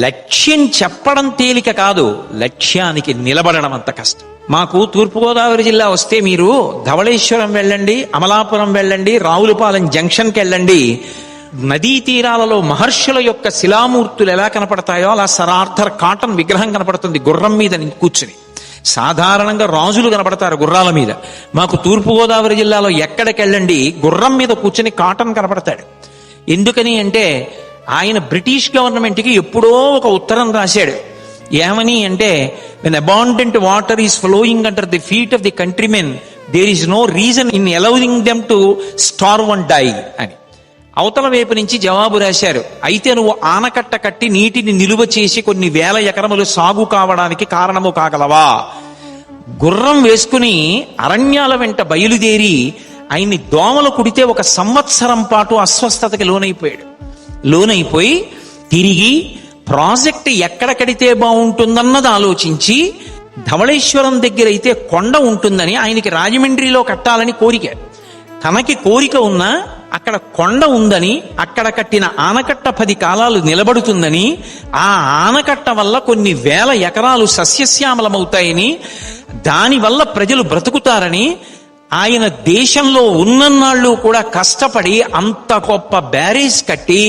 లక్ష్యం చెప్పడం తేలిక కాదు లక్ష్యానికి నిలబడడం అంత కష్టం. మాకు తూర్పుగోదావరి జిల్లా వస్తే మీరు ధవళేశ్వరం వెళ్ళండి అమలాపురం వెళ్ళండి రావులపాలెం జంక్షన్కి వెళ్ళండి. నదీ తీరాలలో మహర్షుల యొక్క శిలామూర్తులు ఎలా కనపడతాయో అలా సరార్థర్ కాటన్ విగ్రహం కనపడుతుంది గుర్రం మీద కూర్చుని. సాధారణంగా రాజులు కనపడతారు గుర్రాల మీద. మాకు తూర్పుగోదావరి జిల్లాలో ఎక్కడికి వెళ్ళండి గుర్రం మీద కూర్చుని కాటన్ కనపడతాడు. ఎందుకని అంటే ఆయన బ్రిటిష్ గవర్నమెంట్కి ఎప్పుడో ఒక ఉత్తరం రాశాడు. ఏమని అంటే when abundant water is flowing under the feet of the countrymen there is no reason in allowing them to starve and die అని. అవతల వైపు నుంచి జవాబు రాశారు అయితే నువ్వు ఆనకట్ట కట్టి నీటిని నిలువ చేసి కొన్ని వేల ఎకరములు సాగు కావడానికి కారణము కాగలవా? గుర్రం వేసుకుని అరణ్యాల వెంట బయలుదేరి ఆయన్ని దోమలు కుడితే ఒక సంవత్సరం పాటు అస్వస్థతకి లోనైపోయాడు. లోనైపోయి తిరిగి ప్రాజెక్ట్ ఎక్కడ కడితే బాగుంటుందన్నది ఆలోచించి ధవళేశ్వరం దగ్గర అయితే కొండ ఉంటుందని ఆయనకి రాజమండ్రిలో కట్టాలని కోరిక. తనకి కోరిక ఉన్నా అక్కడ కొండ ఉందని అక్కడ కట్టిన ఆనకట్ట పది కాలాలు నిలబడుతుందని ఆ ఆనకట్ట వల్ల కొన్ని వేల ఎకరాలు సస్యశ్యామలమవుతాయని దానివల్ల ప్రజలు బ్రతుకుతారని ఆయన దేశంలో ఉన్నన్నాళ్ళు కూడా కష్టపడి అంత గొప్ప బ్యారేజ్ కట్టి